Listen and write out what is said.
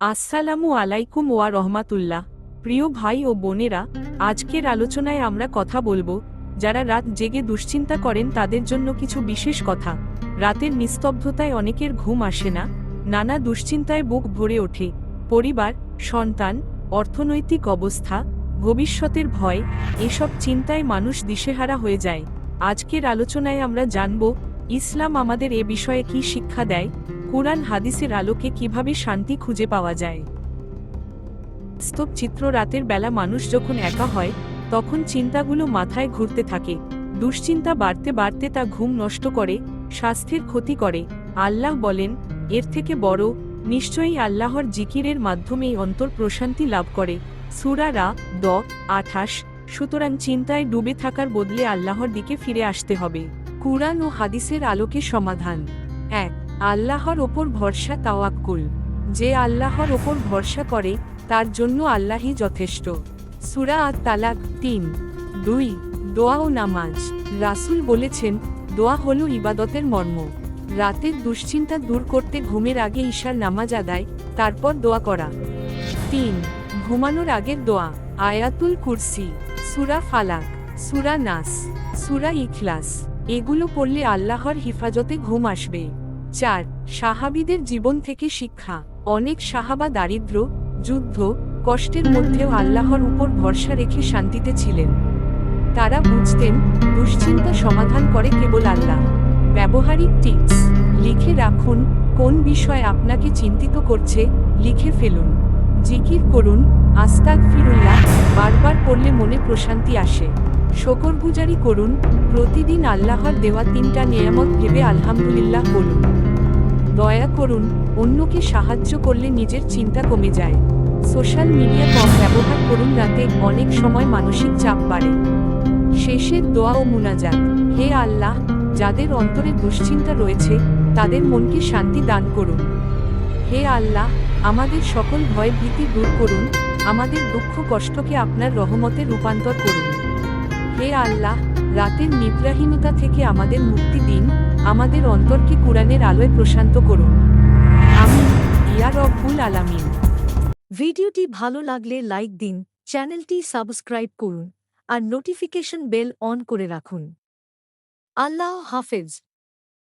আসসালামু আলাইকুম ওয়া রহমাতুল্লাহ। প্রিয় ভাই ও বোনেরা, আজকের আলোচনায় আমরা কথা বলব, যারা রাত জেগে দুশ্চিন্তা করেন তাদের জন্য কিছু বিশেষ কথা। রাতের নিস্তব্ধতায় অনেকের ঘুম আসে না, নানা দুশ্চিন্তায় বুক ভরে ওঠে। পরিবার, সন্তান, অর্থনৈতিক অবস্থা, ভবিষ্যতের ভয়, এসব চিন্তায় মানুষ দিশেহারা হয়ে যায়। আজকের আলোচনায় আমরা জানব, ইসলাম আমাদের এ বিষয়ে কি শিক্ষা দেয় কোরআন হাদিসের আলোকে কীভাবে শান্তি খুঁজে পাওয়া যায়? স্তব চিত্র রাতের বেলা মানুষ যখন একা হয়, তখন চিন্তাগুলো মাথায় ঘুরতে থাকে। দুশ্চিন্তা বাড়তে বাড়তে তা ঘুম নষ্ট করে, স্বাস্থ্যের ক্ষতি করে। আল্লাহ বলেন, এর থেকে বড়, নিশ্চয়ই আল্লাহর জিকিরের মাধ্যমেই অন্তর প্রশান্তি লাভ করে। সুরা রা, দ, আঠাশ। সুতরাং চিন্তায় ডুবে থাকার বদলে আল্লাহর দিকে ফিরে আসতে হবে। কুরআন ও হাদিসের আলোকে সমাধান। এক আল্লাহর ওপর ভরসা তাওয়াক্কুল। যে আল্লাহর ওপর ভরসা করে, তার জন্য আল্লাহই যথেষ্ট। সুরা আর তালাক তিন। দুই, দোয়া ও নামাজ। রাসূল বলেছেন, দোয়া হল ইবাদতের মর্ম। রাতের দুশ্চিন্তা দূর করতে ঘুমের আগে ঈশার নামাজ আদায়, তারপর দোয়া করা। তিন, ঘুমানোর আগের দোয়া। আয়াতুল কুরসি, সুরা ফালাক, সুরা নাস, সুরা ইখলাস। এগুলো পড়লে আল্লাহর হিফাজতে ঘুম আসবে। চার, সাহাবিদের জীবন থেকে শিক্ষা। অনেক সাহাবা দারিদ্র, যুদ্ধ, কষ্টের মধ্যেও আল্লাহর উপর ভরসা রেখে শান্তিতে ছিলেন। তারা বুঝতেন, দুশ্চিন্তা সমাধান করে কেবল আল্লাহ। ব্যবহারিক টিপস, লিখে রাখুন, কোন বিষয় আপনাকে চিন্তিত করছে, লিখে ফেলুন। জিকির করুন আস্তাক ফিরুল্লাহ বারবার পড়লে মনে প্রশান্তি আসে। শকরগুজারি করুন, প্রতিদিন আল্লাহর দেওয়া তিনটা নিয়ামত ভেবে আলহামদুলিল্লাহ বলুন। দয়া করুন, অন্যকে সাহায্য করলে নিজের চিন্তা কমে যায়। সোশ্যাল মিডিয়া কম ব্যবহার করুন রাতে অনেক সময় মানসিক চাপ বাড়ে। শেষের দোয়া ও মুনাজাত। হে আল্লাহ, যাদের অন্তরে দুশ্চিন্তা রয়েছে, তাদের মনকে শান্তি দান করুন। হে আল্লাহ, আমাদের সকল ভয় ভীতি দূর করুন, আমাদের দুঃখ কষ্টকে আপনার রহমতে রূপান্তর করুন। হে আল্লাহ, রাতের নিদ্রাহীনতা থেকে আমাদের মুক্তি দিন। আমাদের অন্তরকে কোরআনের আলোয় প্রশান্ত করুন। আমি ইয়া রব্বুল আলামিন। ভিডিওটি ভালো লাগলে লাইক দিন, চ্যানেলটি সাবস্ক্রাইব করুন, আর নোটিফিকেশন বেল অন করে রাখুন। আল্লাহ হাফেজ।